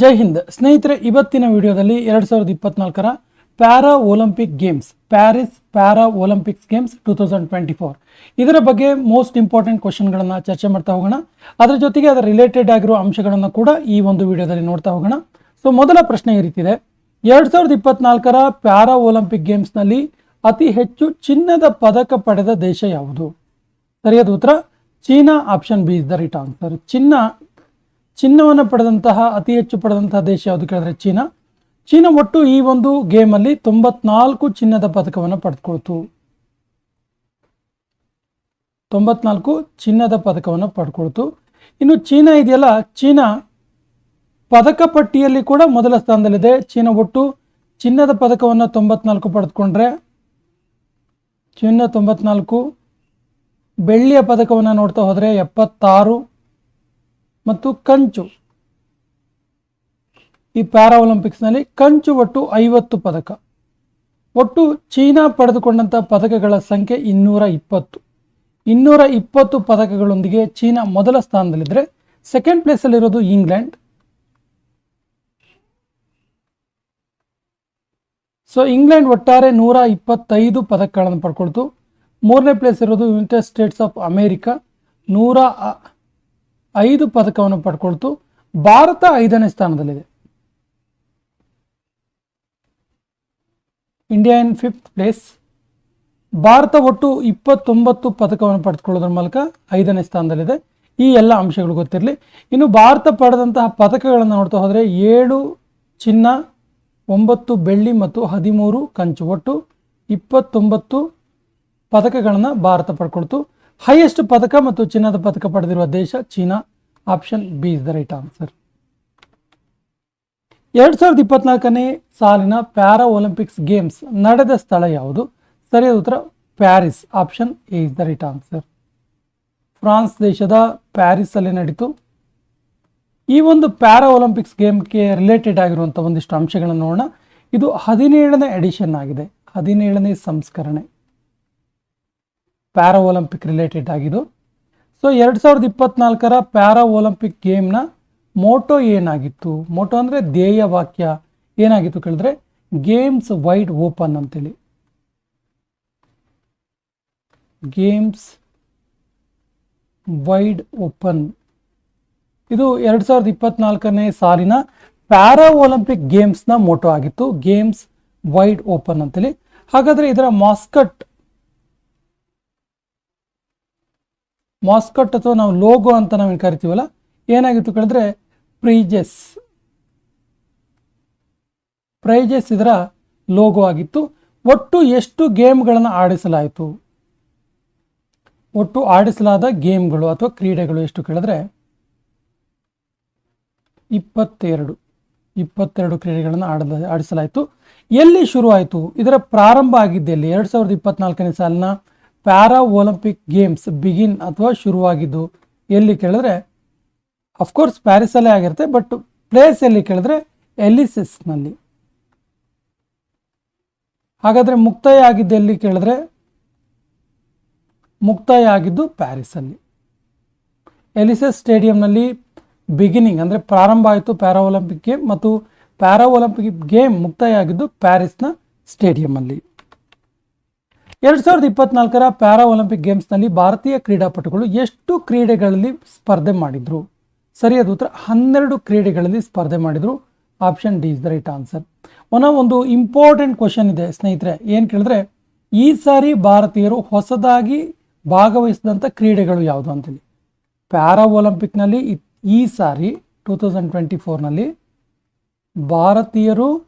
ಜೈ ಹಿಂದ್. ಸ್ನೇಹಿತರೆ, ಇವತ್ತಿನ ವಿಡಿಯೋದಲ್ಲಿ ಎರಡು ಸಾವಿರದ ಇಪ್ಪತ್ನಾಲ್ಕರ para Olympic games, Paris para Olympics games two thousand twenty four. ಇದರ ಬಗ್ಗೆ ಮೋಸ್ಟ್ ಇಂಪಾರ್ಟೆಂಟ್ ಕ್ವಶನ್ಗಳನ್ನು ಚರ್ಚೆ ಮಾಡ್ತಾ ಹೋಗೋಣ. ಅದರ ಜೊತೆಗೆ ಅದರ ರಿಲೇಟೆಡ್ ಆಗಿರೋ ಅಂಶಗಳನ್ನು ಕೂಡ ಈ ಒಂದು ವಿಡಿಯೋದಲ್ಲಿ ನೋಡ್ತಾ ಹೋಗೋಣ. ಸೊ, ಮೊದಲ ಪ್ರಶ್ನೆ ಈ ಎರಡು ಸಾವಿರದ ಇಪ್ಪತ್ನಾಲ್ಕರ ಪ್ಯಾರಾ ಒಲಿಂಪಿಕ್ ಗೇಮ್ಸ್ನಲ್ಲಿ ಅತಿ ಹೆಚ್ಚು ಚಿನ್ನದ ಪದಕ ಪಡೆದ ದೇಶ ಯಾವುದು? ಸರಿಯಾದ ಉತ್ತರ? China, option B is the right answer. ಚಿನ್ನ ಚಿನ್ನವನ್ನು ಪಡೆದಂತಹ, ಅತಿ ಹೆಚ್ಚು ಪಡೆದಂತಹ ದೇಶ ಯಾವುದು ಕೇಳಿದ್ರೆ ಚೀನಾ. ಚೀನಾ ಒಟ್ಟು ಈ ಒಂದು ಗೇಮಲ್ಲಿ ತೊಂಬತ್ನಾಲ್ಕು ಚಿನ್ನದ ಪದಕವನ್ನು ಪಡೆದುಕೊಳ್ತು. ತೊಂಬತ್ನಾಲ್ಕು ಚಿನ್ನದ ಪದಕವನ್ನು ಪಡ್ಕೊಳ್ತು ಇನ್ನು ಚೀನಾ ಇದೆಯಲ್ಲ, ಚೀನಾ ಪದಕ ಪಟ್ಟಿಯಲ್ಲಿ ಕೂಡ ಮೊದಲ ಸ್ಥಾನದಲ್ಲಿದೆ. ಚೀನಾ ಒಟ್ಟು ಚಿನ್ನದ ಪದಕವನ್ನು ತೊಂಬತ್ನಾಲ್ಕು ಪಡೆದುಕೊಂಡ್ರೆ, ಚಿನ್ನ ತೊಂಬತ್ನಾಲ್ಕು, ಬೆಳ್ಳಿಯ ಪದಕವನ್ನು ನೋಡ್ತಾ ಹೋದರೆ ಎಪ್ಪತ್ತಾರು ಮತ್ತು ಕಂಚು. ಈ ಪ್ಯಾರಾ ಒಲಿಂಪಿಕ್ಸ್ನಲ್ಲಿ ಕಂಚು ಒಟ್ಟು ಐವತ್ತು ಪದಕ. ಒಟ್ಟು ಚೀನಾ ಪಡೆದುಕೊಂಡಂಥ ಪದಕಗಳ ಸಂಖ್ಯೆ ಇನ್ನೂರ ಇಪ್ಪತ್ತು. ಇನ್ನೂರ ಇಪ್ಪತ್ತು ಪದಕಗಳೊಂದಿಗೆ ಚೀನಾ ಮೊದಲ ಸ್ಥಾನದಲ್ಲಿದ್ದರೆ ಸೆಕೆಂಡ್ ಪ್ಲೇಸಲ್ಲಿರೋದು ಇಂಗ್ಲೆಂಡ್. ಸೊ ಇಂಗ್ಲೆಂಡ್ ಒಟ್ಟಾರೆ ನೂರ ಇಪ್ಪತ್ತೈದು ಪದಕಗಳನ್ನು ಪಡ್ಕೊಳ್ತು. ಮೂರನೇ ಪ್ಲೇಸ್ ಇರೋದು ಯುನೈಟೆಡ್ ಸ್ಟೇಟ್ಸ್ ಆಫ್ ಅಮೇರಿಕಾ ನೂರ ಐದು ಪದಕವನ್ನು ಪಡ್ಕೊಳ್ತು. ಭಾರತ ಐದನೇ ಸ್ಥಾನದಲ್ಲಿದೆ. India in fifth place. Bharat ಒಟ್ಟು ಇಪ್ಪತ್ತೊಂಬತ್ತು ಪದಕವನ್ನು ಪಡೆದುಕೊಳ್ಳೋದ್ರ ಮೂಲಕ ಐದನೇ ಸ್ಥಾನದಲ್ಲಿದೆ. ಈ ಎಲ್ಲ ಅಂಶಗಳು ಗೊತ್ತಿರಲಿ. ಇನ್ನು ಭಾರತ ಪಡೆದಂತಹ ಪದಕಗಳನ್ನು ನೋಡ್ತಾ ಹೋದರೆ ಏಳು ಚಿನ್ನ, ಒಂಬತ್ತು ಬೆಳ್ಳಿ ಮತ್ತು ಹದಿಮೂರು ಕಂಚು. ಒಟ್ಟು ಇಪ್ಪತ್ತೊಂಬತ್ತು ಪದಕಗಳನ್ನು ಭಾರತ ಪಡ್ಕೊಳ್ತು. ಹೈಯೆಸ್ಟ್ ಪದಕ ಮತ್ತು ಚಿನ್ನದ ಪದಕ ಪಡೆದಿರುವ ದೇಶ China. Option B is the right answer ಎರಡು ಸಾವಿರದ ಇಪ್ಪತ್ನಾಲ್ಕನೇ ಸಾಲಿನ ಪ್ಯಾರಾ ಒಲಿಂಪಿಕ್ಸ್ ಗೇಮ್ಸ್ ನಡೆದ ಸ್ಥಳ ಯಾವುದು? ಸರಿಯಾದ ಉತ್ತರ, Paris. Option A is the right answer France ದೇಶದ ಪ್ಯಾರಿಸ್ ಅಲ್ಲಿ ನಡೀತು. ಈ ಒಂದು ಪ್ಯಾರಾ ಒಲಿಂಪಿಕ್ಸ್ ಗೇಮ್ಗೆ ರಿಲೇಟೆಡ್ ಆಗಿರುವಂಥ ಒಂದಿಷ್ಟು ಅಂಶಗಳನ್ನು ನೋಡೋಣ. ಇದು ಹದಿನೇಳನೇ ಎಡಿಷನ್ ಆಗಿದೆ. ಹದಿನೇಳನೇ ಸಂಸ್ಕರಣೆ. ಪ್ಯಾರಾ ಒಲಿಂಪಿಕ್ ರಿಲೇಟೆಡ್ ಆಗಿದ್ದು. ಸೊ ಎರಡು ಸಾವಿರದ ಇಪ್ಪತ್ನಾಲ್ಕರ ಪ್ಯಾರಾ ಒಲಿಂಪಿಕ್ ಗೇಮ್ನ ಮೋಟೋ ಏನಾಗಿತ್ತು? ಮೋಟೋ ಅಂದರೆ ಧ್ಯೇಯ ವಾಕ್ಯ. ಏನಾಗಿತ್ತು ಕೇಳಿದ್ರೆ? ಗೇಮ್ಸ್ ವೈಡ್ ಓಪನ್ ಅಂತೇಳಿ. ಗೇಮ್ಸ್ ವೈಡ್ ಓಪನ್ ಇದು ಎರಡು ಸಾವಿರದ ಇಪ್ಪತ್ನಾಲ್ಕನೇ ಸಾಲಿನ ಪ್ಯಾರಾ ಒಲಿಂಪಿಕ್ ಗೇಮ್ಸ್ನ ಮೋಟೋ ಆಗಿತ್ತು. ಗೇಮ್ಸ್ ವೈಡ್ ಓಪನ್ ಅಂತೇಳಿ. ಹಾಗಾದರೆ ಇದರ ಮಾಸ್ಕಟ್ ಮಾಸ್ಕಟ್ ಅಥವಾ ನಾವು ಲೋಗೋ ಅಂತ ನಾವು ಕರಿತೀವಲ್ಲ, ಏನಾಗಿತ್ತು ಕೇಳಿದ್ರೆ ಪ್ರೈಜಸ್ ಪ್ರೈಜೆಸ್ ಇದರ ಲೋಗೋ ಆಗಿತ್ತು. ಒಟ್ಟು ಎಷ್ಟು ಗೇಮ್ಗಳನ್ನು ಆಡಿಸಲಾಯಿತು? ಒಟ್ಟು ಆಡಿಸಲಾದ ಗೇಮ್ಗಳು ಅಥವಾ ಕ್ರೀಡೆಗಳು ಎಷ್ಟು ಕೇಳಿದ್ರೆ, ಇಪ್ಪತ್ತೆರಡು. ಇಪ್ಪತ್ತೆರಡು ಕ್ರೀಡೆಗಳನ್ನು ಆಡಲ ಆಡಿಸಲಾಯಿತು. ಎಲ್ಲಿ ಶುರುವಾಯಿತು? ಇದರ ಪ್ರಾರಂಭ ಆಗಿದ್ದೆಲ್ಲಿ ಎರಡು ಸಾವಿರದ ಇಪ್ಪತ್ನಾಲ್ಕನೇ ಸಾಲಿನ ಪ್ಯಾರಾ ಒಲಿಂಪಿಕ್ ಗೇಮ್ಸ್ ಬಿಗಿನ್ ಅಥವಾ ಶುರುವಾಗಿದ್ದು, ಎಲ್ಲಿ ಕೇಳಿದ್ರೆ ಅಫ್ಕೋರ್ಸ್ ಪ್ಯಾರಿಸಲ್ಲೇ ಆಗಿರುತ್ತೆ ಬಟ್ ಪ್ಲೇಸ್ ಎಲ್ಲಿ ಕೇಳಿದ್ರೆ ಎಲಿಸಿಸ್ನಲ್ಲಿ ಹಾಗಾದರೆ ಮುಕ್ತಾಯ ಆಗಿದ್ದು ಎಲ್ಲಿ ಕೇಳಿದ್ರೆ, ಮುಕ್ತಾಯ ಆಗಿದ್ದು ಪ್ಯಾರಿಸಲ್ಲಿ ಎಲಿಸಸ್ ಸ್ಟೇಡಿಯಂನಲ್ಲಿ ಬಿಗಿನಿಂಗ್ ಅಂದರೆ ಪ್ರಾರಂಭ ಆಯಿತು ಪ್ಯಾರಾ ಒಲಿಂಪಿಕ್ ಗೇಮ್ ಮತ್ತು ಪ್ಯಾರಾ ಒಲಿಂಪಿಕ್ ಗೇಮ್ ಮುಕ್ತಾಯ ಆಗಿದ್ದು ಪ್ಯಾರಿಸ್ನ ಸ್ಟೇಡಿಯಂನಲ್ಲಿ ಎರಡು ಸಾವಿರದ ಇಪ್ಪತ್ನಾಲ್ಕರ ಪ್ಯಾರಾ ಒಲಿಂಪಿಕ್ ಗೇಮ್ಸ್ನಲ್ಲಿ ಭಾರತೀಯ ಕ್ರೀಡಾಪಟುಗಳು ಎಷ್ಟು ಕ್ರೀಡೆಗಳಲ್ಲಿ ಸ್ಪರ್ಧೆ ಮಾಡಿದ್ರು? ಸರಿಯಾದ ಉತ್ತರ. ಹನ್ನೆರಡು ಕ್ರೀಡೆಗಳಲ್ಲಿ ಸ್ಪರ್ಧೆ ಮಾಡಿದ್ರು. Option D is the right answer. One, ಒಂದು ಇಂಪಾರ್ಟೆಂಟ್ ಕ್ವಶನ್ ಇದೆ ಸ್ನೇಹಿತರೆ. ಏನು ಕೇಳಿದ್ರೆ, ಈ ಸಾರಿ ಭಾರತೀಯರು ಹೊಸದಾಗಿ ಭಾಗವಹಿಸಿದಂಥ ಕ್ರೀಡೆಗಳು ಯಾವುದು ಅಂತೇಳಿ ಪ್ಯಾರಾ ಒಲಿಂಪಿಕ್ನಲ್ಲಿ ಈ ಸಾರಿ, ಟೂ ತೌಸಂಡ್ ಟ್ವೆಂಟಿ ಫೋರ್ನಲ್ಲಿ ಭಾರತೀಯರು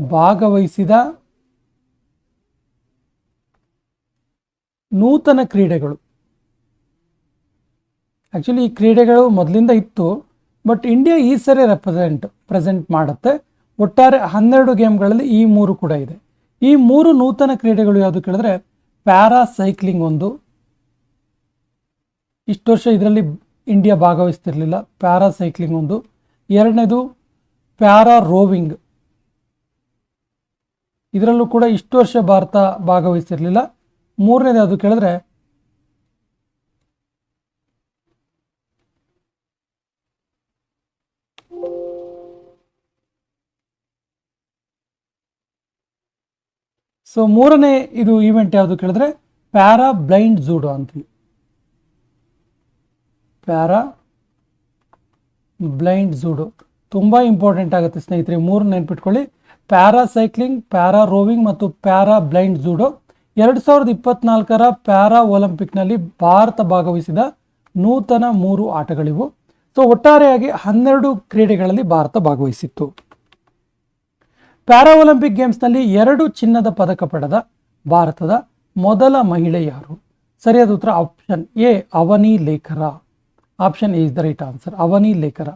ಭಾಗವಹಿಸಿದ ನೂತನ ಕ್ರೀಡೆಗಳು. ಆ್ಯಕ್ಚುಲಿ ಈ ಕ್ರೀಡೆಗಳು ಮೊದಲಿಂದ ಇತ್ತು ಬಟ್ ಇಂಡಿಯಾ ಈ ಸರಿ ರೆಪ್ರೆಸೆಂಟ್ ಪ್ರೆಸೆಂಟ್ ಮಾಡುತ್ತೆ. ಒಟ್ಟಾರೆ ಹನ್ನೆರಡು ಗೇಮ್ಗಳಲ್ಲಿ ಈ ಮೂರು ಕೂಡ ಇದೆ. ಈ ಮೂರು ನೂತನ ಕ್ರೀಡೆಗಳು ಯಾವುದು ಕೇಳಿದ್ರೆ ಪ್ಯಾರಾ ಸೈಕ್ಲಿಂಗ್ ಒಂದು. ಇಷ್ಟು ವರ್ಷ ಇದರಲ್ಲಿ ಇಂಡಿಯಾ ಭಾಗವಹಿಸ್ತಿರಲಿಲ್ಲ ಪ್ಯಾರಾ ಸೈಕ್ಲಿಂಗ್ ಒಂದು. ಎರಡನೇದು ಪ್ಯಾರಾ ರೋವಿಂಗ್ ಇದರಲ್ಲೂ ಕೂಡ ಇಷ್ಟು ವರ್ಷ ಭಾರತ ಭಾಗವಹಿಸಿರಲಿಲ್ಲ. ಮೂರನೇದು ಅದು ಕೇಳಿದ್ರೆ, ಸೊ ಮೂರನೇ ಇದು ಈವೆಂಟ್ ಯಾವುದು ಕೇಳಿದ್ರೆ, ಪ್ಯಾರಾ ಬ್ಲೈಂಡ್ ಜೂಡೋ ಅಂತೀವಿ. Para blind judo. ತುಂಬ ಇಂಪಾರ್ಟೆಂಟ್ ಆಗುತ್ತೆ ಸ್ನೇಹಿತರೆ ಮೂರು ನೆನ್ಪಿಟ್ಕೊಳ್ಳಿ. ಪ್ಯಾರಾ ಸೈಕ್ಲಿಂಗ್ ಪ್ಯಾರಾ ರೋವಿಂಗ್ ಮತ್ತು ಪ್ಯಾರಾ ಬ್ಲೈಂಡ್ ಜೂಡೋ. ಎರಡು ಸಾವಿರದ ಇಪ್ಪತ್ನಾಲ್ಕರ ಪ್ಯಾರಾ ಒಲಿಂಪಿಕ್ನಲ್ಲಿ ಭಾರತ ಭಾಗವಹಿಸಿದ ನೂತನ ಮೂರು ಆಟಗಳಿವು. ಸೊ, ಒಟ್ಟಾರೆಯಾಗಿ ಹನ್ನೆರಡು ಕ್ರೀಡೆಗಳಲ್ಲಿ ಭಾರತ ಭಾಗವಹಿಸಿತ್ತು. ಪ್ಯಾರಾ ಒಲಿಂಪಿಕ್ ಗೇಮ್ಸ್ನಲ್ಲಿ ಎರಡು ಚಿನ್ನದ ಪದಕ ಪಡೆದ ಭಾರತದ ಮೊದಲ ಮಹಿಳೆ ಯಾರು? ಸರಿಯಾದ ಉತ್ತರ option A, Avani Lekhara. Option A is the right answer, Avani Lekhara.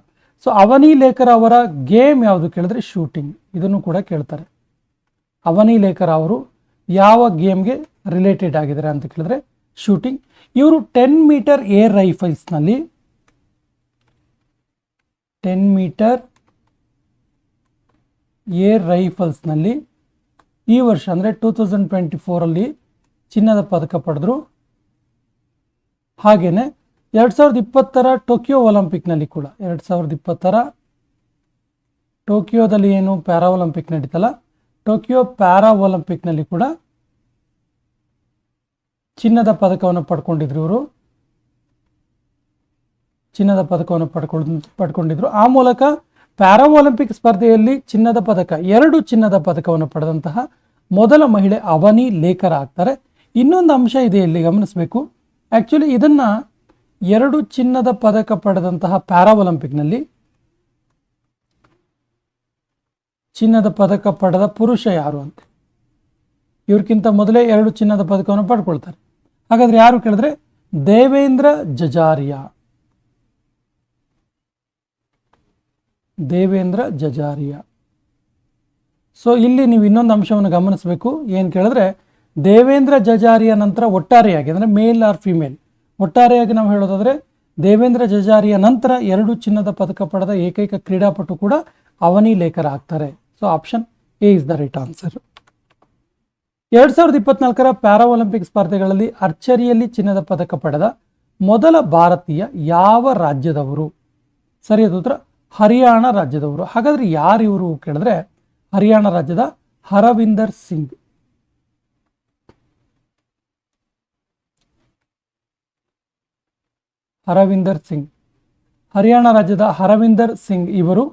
So Avani Lekhara ಅವರ ಗೇಮ್ ಯಾವುದು ಕೇಳಿದ್ರೆ ಶೂಟಿಂಗ್ ಇದನ್ನು ಕೂಡ ಕೇಳ್ತಾರೆ. ಅವನಿ ಲೇಖರ ಅವರು ಯಾವ ಗೇಮ್ಗೆ ರಿಲೇಟೆಡ್ ಆಗಿದ್ದಾರೆ ಅಂತ ಕೇಳಿದ್ರೆ ಶೂಟಿಂಗ್ ಇವರು ಟೆನ್ ಮೀಟರ್ ಏರ್ ರೈಫಲ್ಸ್ನಲ್ಲಿ ಟೆನ್ ಮೀಟರ್ ಏರ್ ರೈಫಲ್ಸ್ನಲ್ಲಿ ಈ ವರ್ಷ ಅಂದರೆ ಟೂ ತೌಸಂಡ್ ಟ್ವೆಂಟಿ ಫೋರಲ್ಲಿ ಚಿನ್ನದ ಪದಕ ಪಡೆದರು. ಹಾಗೆಯೇ ಎರಡು ಸಾವಿರದ ಇಪ್ಪತ್ತರ ಟೋಕಿಯೋ ಒಲಿಂಪಿಕ್ನಲ್ಲಿ ಕೂಡ, ಎರಡು ಸಾವಿರದ ಇಪ್ಪತ್ತರ ಟೋಕಿಯೋದಲ್ಲಿ ಏನು ಪ್ಯಾರಾ ಒಲಿಂಪಿಕ್ ನಡೀತಲ್ಲ, ಟೋಕಿಯೋ ಪ್ಯಾರಾ ಒಲಿಂಪಿಕ್ನಲ್ಲಿ ಕೂಡ ಚಿನ್ನದ ಪದಕವನ್ನು ಪಡ್ಕೊಂಡಿದ್ರು ಇವರು. ಚಿನ್ನದ ಪದಕವನ್ನು ಪಡ್ಕೊಂಡ್ ಪಡ್ಕೊಂಡಿದ್ರು. ಆ ಮೂಲಕ ಪ್ಯಾರಾ ಒಲಿಂಪಿಕ್ ಸ್ಪರ್ಧೆಯಲ್ಲಿ ಚಿನ್ನದ ಪದಕ, ಎರಡು ಚಿನ್ನದ ಪದಕವನ್ನು ಪಡೆದಂತಹ ಮೊದಲ ಮಹಿಳೆ ಅವನಿ ಲೇಖರ ಆಗ್ತಾರೆ. ಇನ್ನೊಂದು ಅಂಶ ಇದೆ ಇಲ್ಲಿ ಗಮನಿಸಬೇಕು. ಆ್ಯಕ್ಚುಲಿ ಇದನ್ನು ಎರಡು ಚಿನ್ನದ ಪದಕ ಪಡೆದಂತಹ ಪ್ಯಾರಾ ಒಲಿಂಪಿಕ್ನಲ್ಲಿ ಚಿನ್ನದ ಪದಕ ಪಡೆದ ಪುರುಷ ಯಾರು ಅಂತ. ಇವ್ರಿಗಿಂತ ಮೊದಲೇ ಎರಡು ಚಿನ್ನದ ಪದಕವನ್ನು ಪಡ್ಕೊಳ್ತಾರೆ. ಹಾಗಾದ್ರೆ ಯಾರು ಕೇಳಿದ್ರೆ ದೇವೇಂದ್ರ ಜಜಾರಿಯಾ. ದೇವೇಂದ್ರ ಜಜಾರಿಯಾ. ಸೊ ಇಲ್ಲಿ ನೀವು ಇನ್ನೊಂದು ಅಂಶವನ್ನು ಗಮನಿಸಬೇಕು. ಏನು ಕೇಳಿದ್ರೆ ದೇವೇಂದ್ರ ಜಜಾರಿಯ ನಂತರ ಒಟ್ಟಾರೆಯಾಗಿ, ಅಂದರೆ ಮೇಲ್ ಆರ್ ಫಿಮೇಲ್ ಒಟ್ಟಾರೆಯಾಗಿ ನಾವು ಹೇಳೋದಾದ್ರೆ ದೇವೇಂದ್ರ ಜಜಾರಿಯ ನಂತರ ಎರಡು ಚಿನ್ನದ ಪದಕ ಪಡೆದ ಏಕೈಕ ಕ್ರೀಡಾಪಟು ಕೂಡ ಅವನಿ ಲೇಖರ ಆಗ್ತಾರೆ. So option A is the right answer ಎರಡು ಸಾವಿರದ ಇಪ್ಪತ್ನಾಲ್ಕರ ಪ್ಯಾರಾ ಒಲಿಂಪಿಕ್ ಸ್ಪರ್ಧೆಗಳಲ್ಲಿ ಅರ್ಚರಿಯಲ್ಲಿ ಚಿನ್ನದ ಪದಕ ಪಡೆದ ಮೊದಲ ಭಾರತೀಯ ಯಾವ ರಾಜ್ಯದವರು? ಸರಿಯಾದ ಉತ್ತರ, ಹರಿಯಾಣ ರಾಜ್ಯದವರು. ಹಾಗಾದ್ರೆ ಯಾರು ಇವರು ಕೇಳಿದ್ರೆ ಹರಿಯಾಣ ರಾಜ್ಯದ ಹರವಿಂದರ್ ಸಿಂಗ್. ಹರವಿಂದರ್ ಸಿಂಗ್. ಹರಿಯಾಣ ರಾಜ್ಯದ ಹರವಿಂದರ್ ಸಿಂಗ್ ಇವರು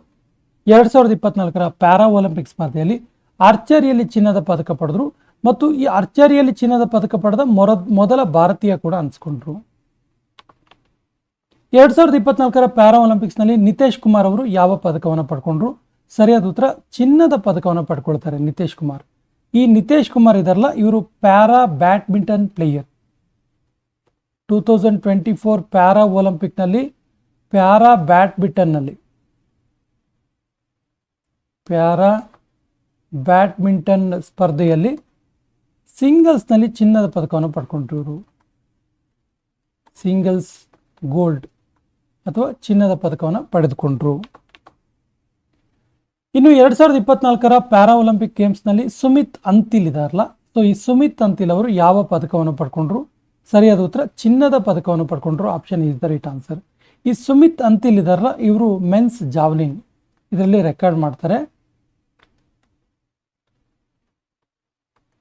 ಎರಡು ಸಾವಿರದ ಇಪ್ಪತ್ನಾಲ್ಕರ ಪ್ಯಾರಾ ಒಲಿಂಪಿಕ್ ಸ್ಪರ್ಧೆಯಲ್ಲಿ ಆರ್ಚರಿಯಲ್ಲಿ ಚಿನ್ನದ ಪದಕ ಪಡೆದರು ಮತ್ತು ಈ ಆರ್ಚರಿಯಲ್ಲಿ ಚಿನ್ನದ ಪದಕ ಪಡೆದ ಮೊರ, ಮೊದಲ ಭಾರತೀಯ ಕೂಡ ಅನಿಸ್ಕೊಂಡ್ರು. ಎರಡು ಸಾವಿರದ ಇಪ್ಪತ್ನಾಲ್ಕರ ಪ್ಯಾರಾ ಒಲಿಂಪಿಕ್ಸ್ನಲ್ಲಿ ನಿತೇಶ್ ಕುಮಾರ್ ಅವರು ಯಾವ ಪದಕವನ್ನು ಪಡ್ಕೊಂಡ್ರು? ಸರಿಯಾದ ಉತ್ತರ, ಚಿನ್ನದ ಪದಕವನ್ನು ಪಡ್ಕೊಳ್ತಾರೆ ನಿತೇಶ್ ಕುಮಾರ್. ಈ ನಿತೇಶ್ ಕುಮಾರ್ ಇದಾರಲ್ಲ, ಇವರು para badminton player. Two thousand twenty four para ಒಲಿಂಪಿಕ್ನಲ್ಲಿ para ಬ್ಯಾಡ್ಮಿಂಟನ್ನಲ್ಲಿ ಪ್ಯಾರಾ ಬ್ಯಾಡ್ಮಿಂಟನ್ ಸ್ಪರ್ಧೆಯಲ್ಲಿ ಸಿಂಗಲ್ಸ್ನಲ್ಲಿ ಚಿನ್ನದ ಪದಕವನ್ನು ಪಡ್ಕೊಂಡ್ರು ಸಿಂಗಲ್ಸ್ ಗೋಲ್ಡ್ ಅಥವಾ ಚಿನ್ನದ ಪದಕವನ್ನು ಪಡೆದುಕೊಂಡ್ರು. ಇನ್ನು ಎರಡು ಸಾವಿರದ ಇಪ್ಪತ್ನಾಲ್ಕರ ಪ್ಯಾರಾ ಒಲಿಂಪಿಕ್ ಗೇಮ್ಸ್ನಲ್ಲಿ ಸುಮಿತ್ ಅಂತಿಲ್ ಇದಾರಲ್ಲ ಸೊ ಈ ಸುಮಿತ್ ಅಂತಿಲ್ ಅವರು ಯಾವ ಪದಕವನ್ನು ಪಡ್ಕೊಂಡ್ರು? ಸರಿಯಾದ ಉತ್ತರ, ಚಿನ್ನದ ಪದಕವನ್ನು ಪಡ್ಕೊಂಡ್ರು option is the right answer ಈ ಸುಮಿತ್ ಅಂತಿಲ್ ಇದಾರಲ್ಲ ಇವರು ಮೆನ್ಸ್ ಜಾವ್ಲಿನ್ ಇದರಲ್ಲಿ ರೆಕಾರ್ಡ್ ಮಾಡ್ತಾರೆ.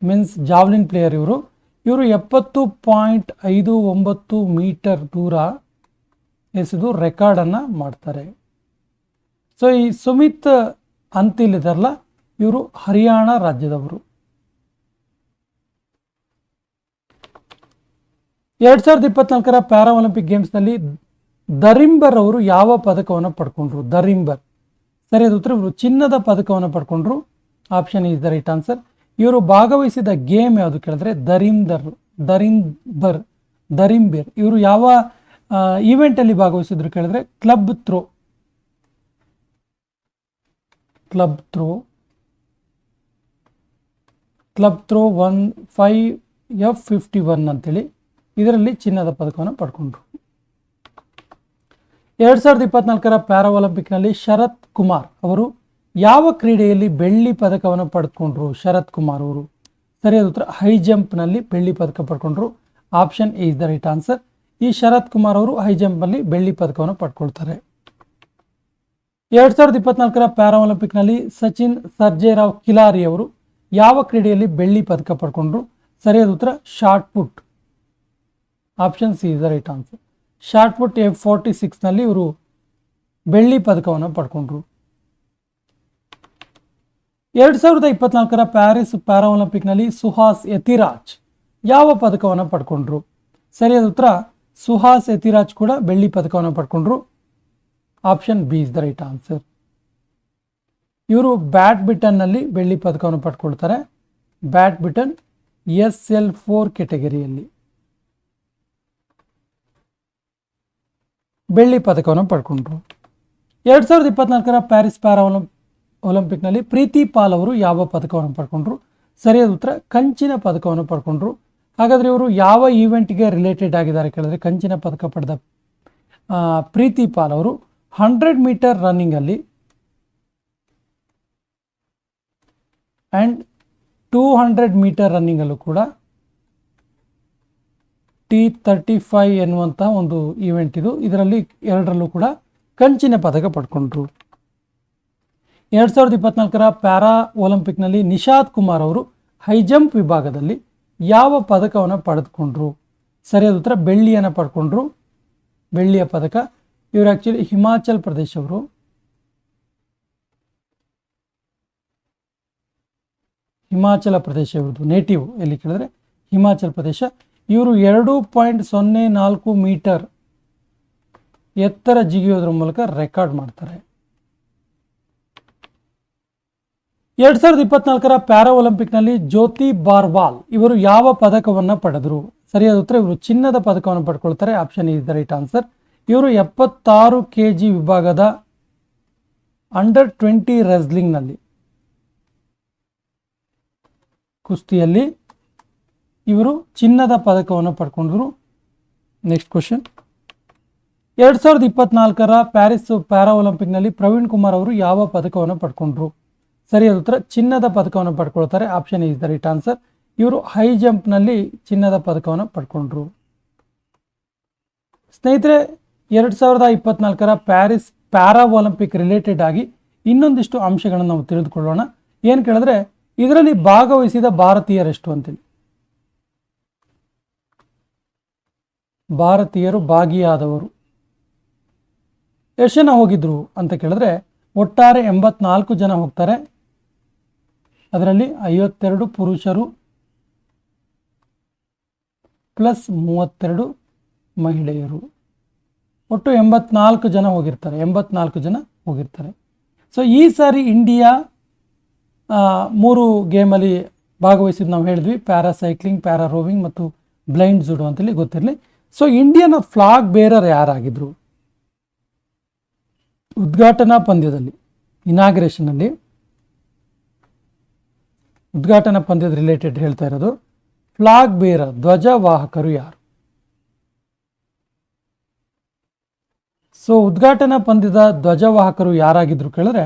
ಮೆನ್ಸ್ ಜಾವ್ಲಿನ್ ಪ್ಲೇಯರ್ ಇವರು. ಇವರು ಎಪ್ಪತ್ತು ಪಾಯಿಂಟ್ ಐದು ಒಂಬತ್ತು ಮೀಟರ್ ದೂರ ಎಸೆದು ರೆಕಾರ್ಡನ್ನು ಮಾಡ್ತಾರೆ. ಸೊ ಈ ಸುಮಿತ್ ಅಂತಿಲ್ ಇದಾರಲ್ಲ ಇವರು ಹರಿಯಾಣ ರಾಜ್ಯದವರು. ಎರಡು ಸಾವಿರದ ಇಪ್ಪತ್ನಾಲ್ಕರ ಪ್ಯಾರಾ ಒಲಿಂಪಿಕ್ ಗೇಮ್ಸ್ನಲ್ಲಿ ದರಿಂಬರ್ ಅವರು ಯಾವ ಪದಕವನ್ನು ಪಡ್ಕೊಂಡ್ರು? ದರಿಂಬರ್ ಸರಿಯಾದ ಉತ್ತರ ಇವರು ಚಿನ್ನದ ಪದಕವನ್ನು ಪಡ್ಕೊಂಡ್ರು. Option is the right answer ಇವರು ಭಾಗವಹಿಸಿದ ಗೇಮ್ ಯಾವುದು ಕೇಳಿದ್ರೆ ದರಿಂದರ್ ದರಿಂಬರ್ ದರಿಂಬೇರ್ ಇವರು ಯಾವ ಈವೆಂಟಲ್ಲಿ ಭಾಗವಹಿಸಿದ್ರು ಕೇಳಿದ್ರೆ club throw club throw club throw one five F fifty one ಅಂತೇಳಿ ಇದರಲ್ಲಿ ಚಿನ್ನದ ಪದಕವನ್ನು ಪಡ್ಕೊಂಡ್ರು. ಎರಡ್ ಸಾವಿರದ ಇಪ್ಪತ್ನಾಲ್ಕರ ಪ್ಯಾರಾ ಒಲಿಂಪಿಕ್ನಲ್ಲಿ ಶರತ್ ಕುಮಾರ್ ಅವರು ಯಾವ ಕ್ರೀಡೆಯಲ್ಲಿ ಬೆಳ್ಳಿ ಪದಕವನ್ನು ಪಡ್ಕೊಂಡ್ರು? ಶರತ್ ಕುಮಾರ್ ಅವರು. ಸರಿಯಾದ ಉತ್ತರ, ಹೈ ಜಂಪ್ನಲ್ಲಿ ಬೆಳ್ಳಿ ಪದಕ ಪಡ್ಕೊಂಡ್ರು. Option A is the right answer. ಈ ಶರತ್ ಕುಮಾರ್ ಅವರು ಹೈ ಜಂಪ್ನಲ್ಲಿ ಬೆಳ್ಳಿ ಪದಕವನ್ನು ಪಡ್ಕೊಳ್ತಾರೆ. ಎರಡ್ ಸಾವಿರದ ಇಪ್ಪತ್ನಾಲ್ಕರ ಪ್ಯಾರಾ ಒಲಿಂಪಿಕ್ನಲ್ಲಿ ಸಚಿನ್ ಸರ್ಜೇರಾವ್ ಕಿಲಾರಿ ಅವರು ಯಾವ ಕ್ರೀಡೆಯಲ್ಲಿ ಬೆಳ್ಳಿ ಪದಕ ಪಡ್ಕೊಂಡ್ರು? ಸರಿಯಾದ ಉತ್ತರ, shot put. Option C is the right answer shot put F forty ಸಿಕ್ಸ್ನಲ್ಲಿ ಇವರು ಬೆಳ್ಳಿ ಪದಕವನ್ನು ಪಡ್ಕೊಂಡ್ರು. ಎರಡು ಸಾವಿರದ ಇಪ್ಪತ್ನಾಲ್ಕರ ಪ್ಯಾರಿಸ್ ಪ್ಯಾರಾ ಒಲಿಂಪಿಕ್ನಲ್ಲಿ ಸುಹಾಸ್ ಯತಿರಾಜ್ ಯಾವ ಪದಕವನ್ನು ಪಡ್ಕೊಂಡ್ರು? ಸರಿಯಾದ ಉತ್ತರ, ಸುಹಾಸ್ ಯತಿರಾಜ್ ಕೂಡ ಬೆಳ್ಳಿ ಪದಕವನ್ನು ಪಡ್ಕೊಂಡ್ರು. Option B is the right answer ಇವರು ಬ್ಯಾಡ್ಮಿಂಟನ್ನಲ್ಲಿ ಬೆಳ್ಳಿ ಪದಕವನ್ನು ಪಡ್ಕೊಳ್ತಾರೆ. ಬ್ಯಾಡ್ಮಿಂಟನ್ ಎಸ್ ಎಲ್ ಫೋರ್ ಕೆಟಗರಿಯಲ್ಲಿ ಬೆಳ್ಳಿ ಪದಕವನ್ನು ಪಡ್ಕೊಂಡ್ರು. ಎರಡು ಸಾವಿರದ ಇಪ್ಪತ್ನಾಲ್ಕರ ಪ್ಯಾರಿಸ್ ಪ್ಯಾರಾ ಒಲಂ ಒಲಿಂಪಿಕ್ನಲ್ಲಿ ಪ್ರೀತಿ ಪಾಲ್ ಅವರು ಯಾವ ಪದಕವನ್ನು ಪಡ್ಕೊಂಡ್ರು? ಸರಿಯಾದ ಉತ್ತರ, ಕಂಚಿನ ಪದಕವನ್ನು ಪಡ್ಕೊಂಡ್ರು. ಹಾಗಾದರೆ ಇವರು ಯಾವ ಈವೆಂಟ್ಗೆ ರಿಲೇಟೆಡ್ ಆಗಿದ್ದಾರೆ ಕೇಳಿದ್ರೆ ಕಂಚಿನ ಪದಕ ಪಡೆದ ಪ್ರೀತಿ ಪಾಲ್ ಅವರು ಹಂಡ್ರೆಡ್ ಮೀಟರ್ ರನ್ನಿಂಗಲ್ಲಿ ಆ್ಯಂಡ್ ಟೂ ಹಂಡ್ರೆಡ್ ಮೀಟರ್ ರನ್ನಿಂಗಲ್ಲೂ ಕೂಡ ಟಿ ತರ್ಟಿ ಫೈವ್ ಎನ್ನುವಂಥ ಒಂದು ಈವೆಂಟ್ ಇದು. ಇದರಲ್ಲಿ ಎರಡರಲ್ಲೂ ಕೂಡ ಕಂಚಿನ ಪದಕ ಪಡ್ಕೊಂಡ್ರು. ಎರಡು ಸಾವಿರದ ಇಪ್ಪತ್ನಾಲ್ಕರ ಪ್ಯಾರಾ ಒಲಿಂಪಿಕ್ನಲ್ಲಿ ನಿಷಾದ್ ಕುಮಾರ್ ಅವರು ಹೈ ಜಂಪ್ ವಿಭಾಗದಲ್ಲಿ ಯಾವ ಪದಕವನ್ನು ಪಡೆದುಕೊಂಡ್ರು? ಸರಿಯಾದ ಉತ್ತರ ಬೆಳ್ಳಿಯನ್ನು ಪಡ್ಕೊಂಡ್ರು. ಬೆಳ್ಳಿಯ ಪದಕ. ಇವರು ಆ್ಯಕ್ಚುಲಿ ಹಿಮಾಚಲ್ ಪ್ರದೇಶವರು ಹಿಮಾಚಲ ಪ್ರದೇಶ ಇವ್ರದ್ದು ನೇಟಿವ್ ಎಲ್ಲಿ ಕೇಳಿದ್ರೆ ಹಿಮಾಚಲ್ ಪ್ರದೇಶ. ಇವರು ಎರಡು ಪಾಯಿಂಟ್ ಸೊನ್ನೆ ನಾಲ್ಕು ಮೀಟರ್ ಎತ್ತರ ಜಿಗಿಯೋದ್ರ ಮೂಲಕ ರೆಕಾರ್ಡ್ ಮಾಡ್ತಾರೆ. ಎರಡ್ ಸಾವಿರದ ಇಪ್ಪತ್ನಾಲ್ಕರ ಪ್ಯಾರಾ ಒಲಿಂಪಿಕ್ನಲ್ಲಿ ಜ್ಯೋತಿ ಬಾರ್ವಾಲ್ ಇವರು ಯಾವ ಪದಕವನ್ನು ಪಡೆದರು? ಸರಿಯಾದ ಉತ್ತರ, ಇವರು ಚಿನ್ನದ ಪದಕವನ್ನು ಪಡ್ಕೊಳ್ತಾರೆ. Option is the right answer. ಇವರು ಎಪ್ಪತ್ತಾರು ಕೆ ಜಿ ವಿಭಾಗದ ಅಂಡರ್ ಟ್ವೆಂಟಿ ರೆಸ್ಲಿಂಗ್ನಲ್ಲಿ ಕುಸ್ತಿಯಲ್ಲಿ ಇವರು ಚಿನ್ನದ ಪದಕವನ್ನು ಪಡ್ಕೊಂಡ್ರು. ನೆಕ್ಸ್ಟ್ ಕ್ವಶನ್ ಎರಡು ಸಾವಿರದ ಇಪ್ಪತ್ನಾಲ್ಕರ ಪ್ಯಾರಿಸ್ ಪ್ಯಾರಾ ಒಲಿಂಪಿಕ್ನಲ್ಲಿ ಪ್ರವೀಣ್ ಕುಮಾರ್ ಅವರು ಯಾವ ಪದಕವನ್ನು ಪಡ್ಕೊಂಡ್ರು? ಸರಿಯಾದ ಉತ್ತರ ಚಿನ್ನದ ಪದಕವನ್ನು ಪಡ್ಕೊಳ್ತಾರೆ. Option is the right answer ಇವರು ಹೈ ಜಂಪ್ನಲ್ಲಿ ಚಿನ್ನದ ಪದಕವನ್ನು ಪಡ್ಕೊಂಡ್ರು. ಸ್ನೇಹಿತರೆ, ಎರಡು ಸಾವಿರದ ಇಪ್ಪತ್ನಾಲ್ಕರ ಪ್ಯಾರಿಸ್ ಪ್ಯಾರಾ ಒಲಿಂಪಿಕ್ ರಿಲೇಟೆಡ್ ಆಗಿ ಇನ್ನೊಂದಿಷ್ಟು ಅಂಶಗಳನ್ನು ನಾವು ತಿಳಿದುಕೊಳ್ಳೋಣ. ಏನು ಕೇಳಿದ್ರೆ, ಇದರಲ್ಲಿ ಭಾಗವಹಿಸಿದ ಭಾರತೀಯರೆಷ್ಟು ಅಂತೇಳಿ ಭಾರತೀಯರು ಭಾಗಿಯಾದವರು. ಎಷ್ಟು ಜನ ಹೋಗಿದ್ರು ಅಂತ ಕೇಳಿದ್ರೆ ಒಟ್ಟಾರೆ ಎಂಬತ್ನಾಲ್ಕು ಜನ ಹೋಗ್ತಾರೆ. ಅದರಲ್ಲಿ ಐವತ್ತೆರಡು ಪುರುಷರು ಪ್ಲಸ್ ಮೂವತ್ತೆರಡು ಮಹಿಳೆಯರು. ಒಟ್ಟು ಎಂಬತ್ನಾಲ್ಕು ಜನ ಹೋಗಿರ್ತಾರೆ, ಎಂಬತ್ನಾಲ್ಕು ಜನ ಹೋಗಿರ್ತಾರೆ. ಸೊ ಈ ಸಾರಿ ಇಂಡಿಯಾ ಮೂರು ಗೇಮಲ್ಲಿ ಭಾಗವಹಿಸಿದ್ದು ನಾವು ಹೇಳಿದ್ವಿ ಪ್ಯಾರಾ ಸೈಕ್ಲಿಂಗ್ ಪ್ಯಾರಾ ರೋವಿಂಗ್ ಮತ್ತು ಬ್ಲೈಂಡ್ ಜುಡೋ ಅಂತೇಳಿ ಗೊತ್ತಿರಲಿ. ಸೊ ಇಂಡಿಯನ್ ಫ್ಲಾಗ್ ಬೇರರ್ ಯಾರಾಗಿದ್ರು? ಉದ್ಘಾಟನಾ ಪಂದ್ಯದಲ್ಲಿ ಇನಾಗ್ರೇಷನಲ್ಲಿ ಉದ್ಘಾಟನಾ ಪಂದ್ಯದ ರಿಲೇಟೆಡ್ ಹೇಳ್ತಾ ಇರೋದು ಫ್ಲಾಗ್ ಬೇರರ್ ಧ್ವಜವಾಹಕರು ಯಾರು? ಸೊ ಉದ್ಘಾಟನಾ ಪಂದ್ಯದ ಧ್ವಜವಾಹಕರು ಯಾರಾಗಿದ್ರು ಕೇಳಿದ್ರೆ,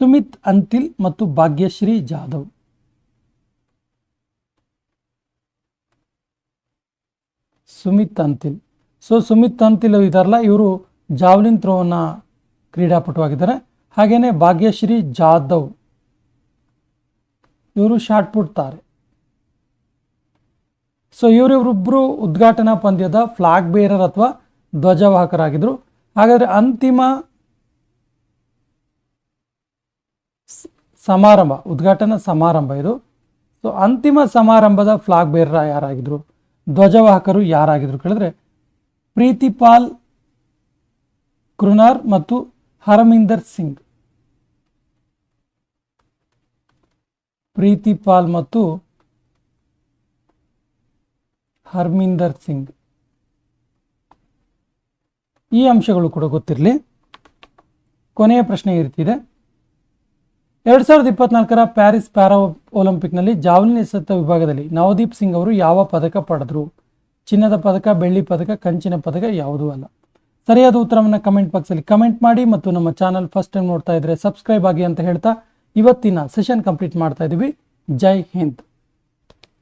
ಸುಮಿತ್ ಅಂತಿಲ್ ಮತ್ತು ಭಾಗ್ಯಶ್ರೀ ಜಾಧವ್. ಸುಮಿತ್ ಅಂತಿಲ್. ಸೊ ಸುಮಿತ್ ಅಂತಿಲ್ ಇದಾರಲ್ಲ, ಇವರು ಜಾವ್ಲಿನ್ ಥ್ರೋವನ್ನ ಕ್ರೀಡಾಪಟುವಾಗಿದ್ದಾರೆ. ಹಾಗೆಯೇ ಭಾಗ್ಯಶ್ರೀ ಜಾಧವ್. ಇವರು ಶಾರ್ಟ್ ಪುಟ್ ತಾರೆ ಸೊ ಇವರಿಬ್ಬರು ಉದ್ಘಾಟನಾ ಪಂದ್ಯದ ಫ್ಲಾಗ್ ಬೇರರ್ ಅಥವಾ ಧ್ವಜವಾಹಕರಾಗಿದ್ದರು ಹಾಗಾದರೆ ಅಂತಿಮ ಸಮಾರಂಭ, ಉದ್ಘಾಟನಾ ಸಮಾರಂಭ ಇದು. ಸೊ ಅಂತಿಮ ಸಮಾರಂಭದ ಫ್ಲಾಗ್ ಬೇರರ ಯಾರಾಗಿದ್ರು? ಧ್ವಜವಾಹಕರು ಯಾರಾಗಿದ್ರು ಕೇಳಿದ್ರೆ ಪ್ರೀತಿಪಾಲ್ ಕೃನಾರ್ ಮತ್ತು ಹರಮಿಂದರ್ ಸಿಂಗ್. ಪ್ರೀತಿಪಾಲ್ ಮತ್ತು ಹರ್ಮಿಂದರ್ ಸಿಂಗ್. ಈ ಅಂಶಗಳು ಕೂಡ ಗೊತ್ತಿರಲಿ. ಕೊನೆಯ ಪ್ರಶ್ನೆ ಇರ್ತಿದೆ ಎರಡು ಸಾವಿರದ ಇಪ್ಪತ್ನಾಲ್ಕರ ಪ್ಯಾರಿಸ್ ಪ್ಯಾರಾ ಒಲಿಂಪಿಕ್ನಲ್ಲಿ ಜಾವಲಿನ್ ಎಸೆತ ವಿಭಾಗದಲ್ಲಿ ನವದೀಪ್ ಸಿಂಗ್ ಅವರು ಯಾವ ಪದಕ ಪಡೆದರು? ಚಿನ್ನದ ಪದಕ, ಬೆಳ್ಳಿ ಪದಕ, ಕಂಚಿನ ಪದಕ ಯಾವುದೂ ಅಲ್ಲ. ಸರಿಯಾದ ಉತ್ತರವನ್ನು ಕಮೆಂಟ್ ಬಾಕ್ಸಲ್ಲಿ ಕಮೆಂಟ್ ಮಾಡಿ ಮತ್ತು ನಮ್ಮ ಚಾನಲ್ ಫಸ್ಟ್ ಟೈಮ್ ನೋಡ್ತಾ ಇದ್ರೆ ಸಬ್ಸ್ಕ್ರೈಬ್ ಆಗಿ ಅಂತ ಹೇಳ್ತಾ ಇವತ್ತಿನ ಸೆಷನ್ ಕಂಪ್ಲೀಟ್ ಮಾಡ್ತಾ ಇದ್ದೀವಿ ಜೈ ಹಿಂದ್.